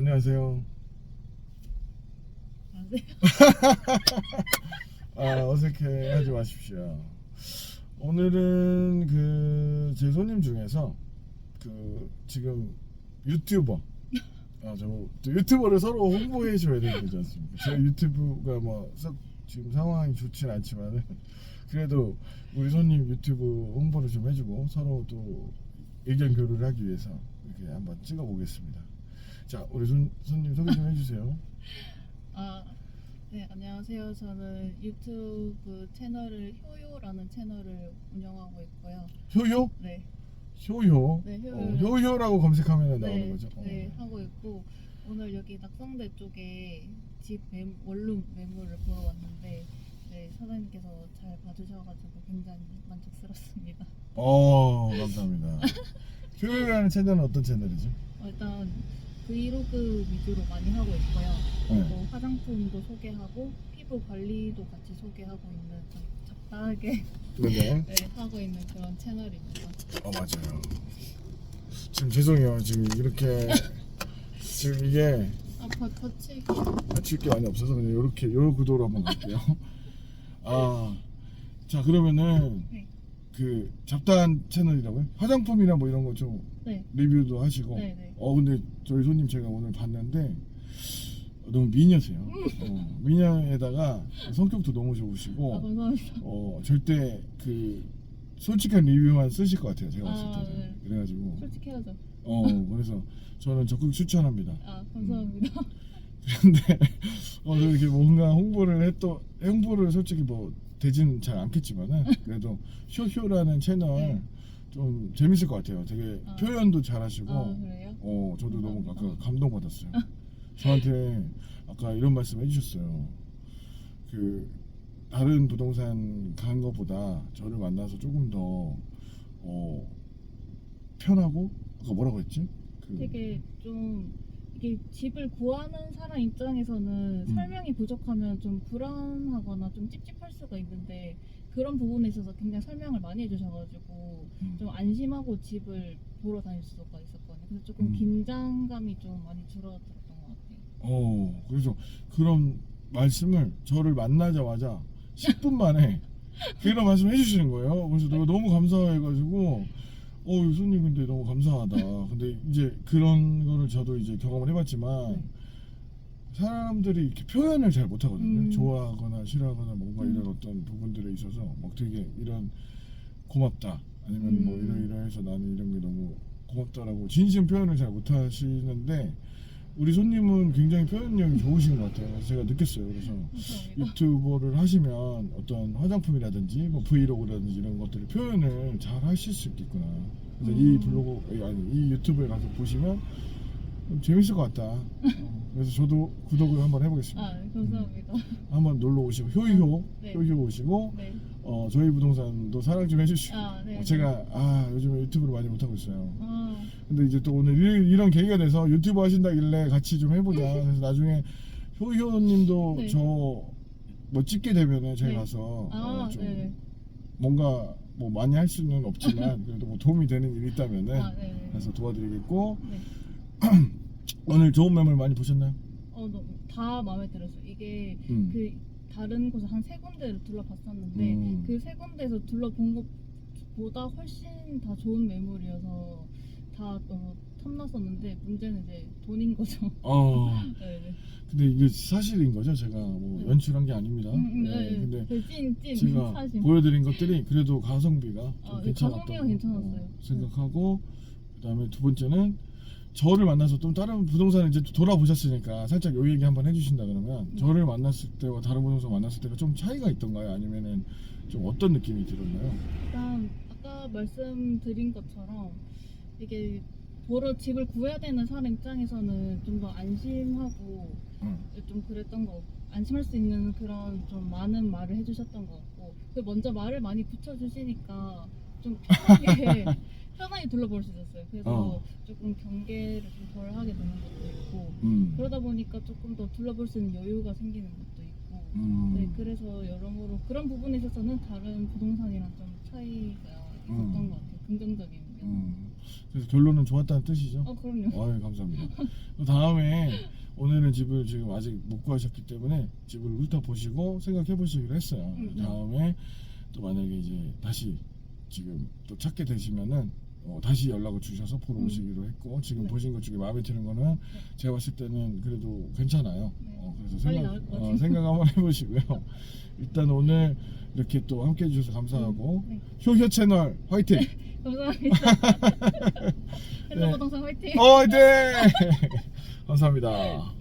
안녕하세요. 아, 어색해 하지 마십시오. 오늘은 그 제 손님 중에서 그 지금 유튜버 아, 저또 유튜버를 서로 홍보해 줘야 되는 거지 않습니까? 제 유튜브가 뭐 썩 지금 상황이 좋진 않지만 그래도 우리 손님 유튜브 홍보를 좀 해주고 서로 또 의견 교류를 하기 위해서 이렇게 한번 찍어 보겠습니다. 자, 우리 손, 손님 소개 좀 해주세요. 아, 네, 안녕하세요. 저는 유튜브 채널을 효요라는 채널을 운영하고 있고요. 효요? 네, 효효. 네, 효요. 어, 효효라고 검색하면 나오는 네, 거죠. 어. 네, 하고 있고 오늘 여기 낙성대 쪽에 집 매, 원룸 매물을 보러 왔는데 네, 사장님께서 잘 봐주셔가지고 굉장히 만족스럽습니다. 어, 감사합니다. 효효라는 채널은 어떤 채널이죠? 어, 일단 브이로그 위주로 많이 하고 있고요. 네. 그리고 화장품도 소개하고 피부 관리도 같이 소개하고 있는 좀 적당하게 네네. 네, 하고 있는 그런 채널입니다. 어, 맞아요. 지금 죄송해요. 지금 이렇게 지금 이게 아, 버, 버치 맞출 게 많이 없어서 그냥 이렇게 요 구도로 한번 갈게요. 아, 자 그러면은 네. 그 잡다한 채널이라고요? 화장품이나 뭐 이런 거 좀 네, 리뷰도 하시고. 네, 네. 어 근데 저희 손님 제가 오늘 봤는데 너무 미녀세요. 어, 미녀에다가 성격도 너무 좋으시고 아 감사합니다. 어 절대 그 솔직한 리뷰만 쓰실 것 같아요. 제가 봤을 아, 때는. 네. 그래가지고 솔직해야죠. 어 그래서 저는 적극 추천합니다. 아 감사합니다. 근데 어 이렇게 뭔가 홍보를 했또 홍보를 솔직히 뭐 되진 잘 않겠지만은 그래도 쇼쇼라는 채널 네. 좀 재밌을 것 같아요. 되게 아. 표현도 잘하시고 아 그래요? 어 저도 너무. 아까 감동 받았어요. 저한테 아까 이런 말씀 해주셨어요. 그 다른 부동산 간 것보다 저를 만나서 조금 더 어, 편하고 아까 뭐라고 했지? 그, 되게 좀 이게 집을 구하는 사람 입장에서는 음. 설명이 부족하면 좀 불안하거나 좀 찝찝할 수가 있는데 그런 부분에 있어서 굉장히 설명을 많이 해주셔가지고 음. 좀 안심하고 집을 보러 다닐 수가 있었거든요. 그래서 조금 음. 긴장감이 좀 많이 줄어들었던 것 같아요. 어 그래서 그런 말씀을 저를 만나자마자 10분 만에 그런 말씀 해주시는 거예요. 그래서 내가 너무 감사해가지고 어 손님 근데 너무 감사하다. 근데 이제 그런 거를 저도 이제 경험을 해봤지만 네. 사람들이 이렇게 표현을 잘 못하거든요. 음. 좋아하거나 싫어하거나 뭔가 음. 이런 어떤 부분들에 있어서 막 되게 이런 고맙다 아니면 뭐 음. 이러이러해서 나는 이런 게 너무 고맙다라고 진심 표현을 잘 못하시는데 우리 손님은 굉장히 표현력이 좋으신 것 같아요. 그래서 제가 느꼈어요. 그래서 감사합니다. 유튜버를 하시면 어떤 화장품이라든지 뭐 브이로그라든지 이런 것들을 표현을 잘 하실 수 있겠구나. 그래서 이 음. 블로그 아니 이 유튜브에 가서 보시면 좀 재밌을 것 같다. 어, 그래서 저도 구독을 한번 해보겠습니다. 아 네, 감사합니다. 한번 놀러 오시고 효효 네. 효효 오시고 네. 어, 저희 부동산도 사랑 좀 해주시고 아 네. 어, 제가 아 요즘에 유튜브를 많이 못 하고 있어요. 아, 근데 이제 또 오늘 이- 이런 계기가 돼서 유튜브 하신다길래 같이 좀 해보자. 그래서 나중에 효효님도 네. 저뭐 찍게 되면은 제가 네. 가서 아 어, 좀 네. 뭔가 뭐 많이 할 수는 없지만 그래도 뭐 도움이 되는 일이 있다면은 아 네. 가서 도와드리겠고 네. 오늘 좋은 매물 많이 보셨나요? 어, 다 마음에 들었어요. 이게 음. 그 다른 곳을 한세 군데를 둘러봤었는데 음. 그세 군데에서 둘러본 것보다 훨씬 다 좋은 매물이어서 다 너무 탐났었는데 문제는 이제 돈인 거죠. 어 네, 근데 이게 사실인 거죠? 제가 뭐 네. 연출한 게 아닙니다. 음, 음, 네, 네, 근데 네. 찐, 찐 제가 사실. 보여드린 것들이 그래도 가성비가 좀 아, 네, 괜찮았다고 가성비가 괜찮았어요. 어, 생각하고 그다음에 두 번째는 저를 만나서 또 다른 부동산을 이제 또 돌아보셨으니까 살짝 요 얘기 한번 해주신다 그러면 음. 저를 만났을 때와 다른 부동산 만났을 때가 좀 차이가 있던가요? 아니면은 좀 어떤 느낌이 들었나요? 일단 아까 말씀드린 것처럼 이게 보러 집을 구해야 되는 사람 입장에서는 좀 더 안심하고 응. 좀 그랬던 거 안심할 수 있는 그런 좀 많은 말을 해주셨던 것 같고 그 먼저 말을 많이 붙여주시니까 좀 편하게 편하게 둘러볼 수 있었어요. 그래서 어. 조금 경계를 좀 덜 하게 되는 것도 있고 음. 그러다 보니까 조금 더 둘러볼 수 있는 여유가 생기는 것도 있고 음. 네 그래서 여러모로 그런 부분에 있어서는 다른 부동산이랑 좀 차이가 있었던 음. 것 같아요. 긍정적인 면. 음. 그래서 결론은 좋았다는 뜻이죠. 어 그럼요. 아유 감사합니다. 또 다음에 오늘은 집을 지금 아직 못 구하셨기 때문에 집을 훑어보시고 생각해 보시기로 했어요. 음, 음. 다음에 또 만약에 이제 다시 지금 또 찾게 되시면은 어, 다시 연락을 주셔서 보러 음. 오시기로 했고 지금 네. 보신 것 중에 마음에 드는 거는 제가 봤을 때는 그래도 괜찮아요. 네. 어, 그래서 빨리 생각, 나올 것 어, 같아요. 생각 한번 해보시고요. 일단 오늘 이렇게 또 함께 해주셔서 감사하고 네. 효효 채널 화이팅! 감사합니다. 헬로 네. 부동산 화이팅. 어, 네! 감사합니다.